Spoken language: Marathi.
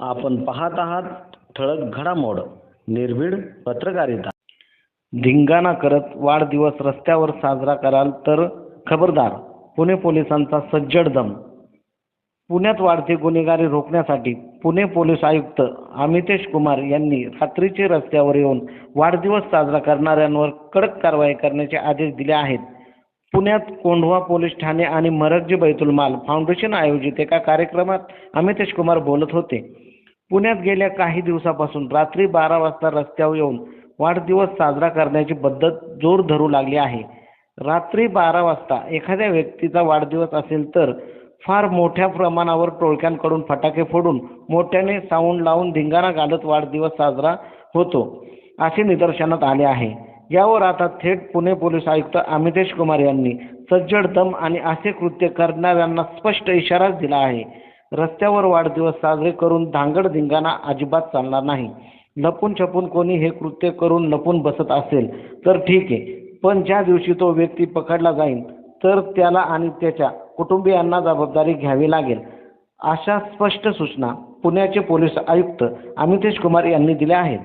आपण पाहत आहात ठळक घडामोड निर्भीड पत्रकारिता. धिंगाणा करत वाढदिवस रस्त्यावर साजरा कराल तर खबरदार पुणे पोलिसांचा सज्जड दम. पुण्यात वाढती गुन्हेगारी रोखण्यासाठी पुणे पोलीस आयुक्त अमितेश कुमार यांनी रात्रीचे रस्त्यावर येऊन वाढदिवस साजरा करणाऱ्यांवर कडक कारवाई करण्याचे आदेश दिले आहेत. पुण्यात कोंढवा पोलीस ठाणे आणि मरकजी बैतुल माल फाउंडेशन आयोजित एका कार्यक्रमात अमितेश कुमार बोलत होते. पुण्यात गेल्या काही दिवसापासून रात्री बारा वाजता रस्त्यावर येऊन वाढदिवस साजरा करण्याची पद्धत जोर धरू लागली आहे. रात्री बारा वाजता एखाद्या व्यक्तीचा वाढदिवस असेल तर फार मोठ्या प्रमाणावर टोळक्यांकडून फटाके फोडून मोठ्याने साऊंड लावून धिंगाणा घालत वाढदिवस साजरा होतो असे निदर्शनात आले आहे. यावर आता थेट पुणे पोलीस आयुक्त अमितेश कुमार यांनी सज्जड दम आणि असे कृत्य करणाऱ्यांना स्पष्ट इशाराच दिला आहे. रस्त्यावर वाढदिवस साजरे करून धांगड धिंगाणा अजिबात चालणार नाही. लपून छपून कोणी हे कृत्य करून लपून बसत असेल तर ठीक आहे. पण ज्या दिवशी तो व्यक्ती पकडला जाईल तर त्याला आणि त्याच्या कुटुंबियांना जबाबदारी घ्यावी लागेल. अशा स्पष्ट सूचना पुण्याचे पोलीस आयुक्त अमितेश कुमार यांनी दिल्या आहेत.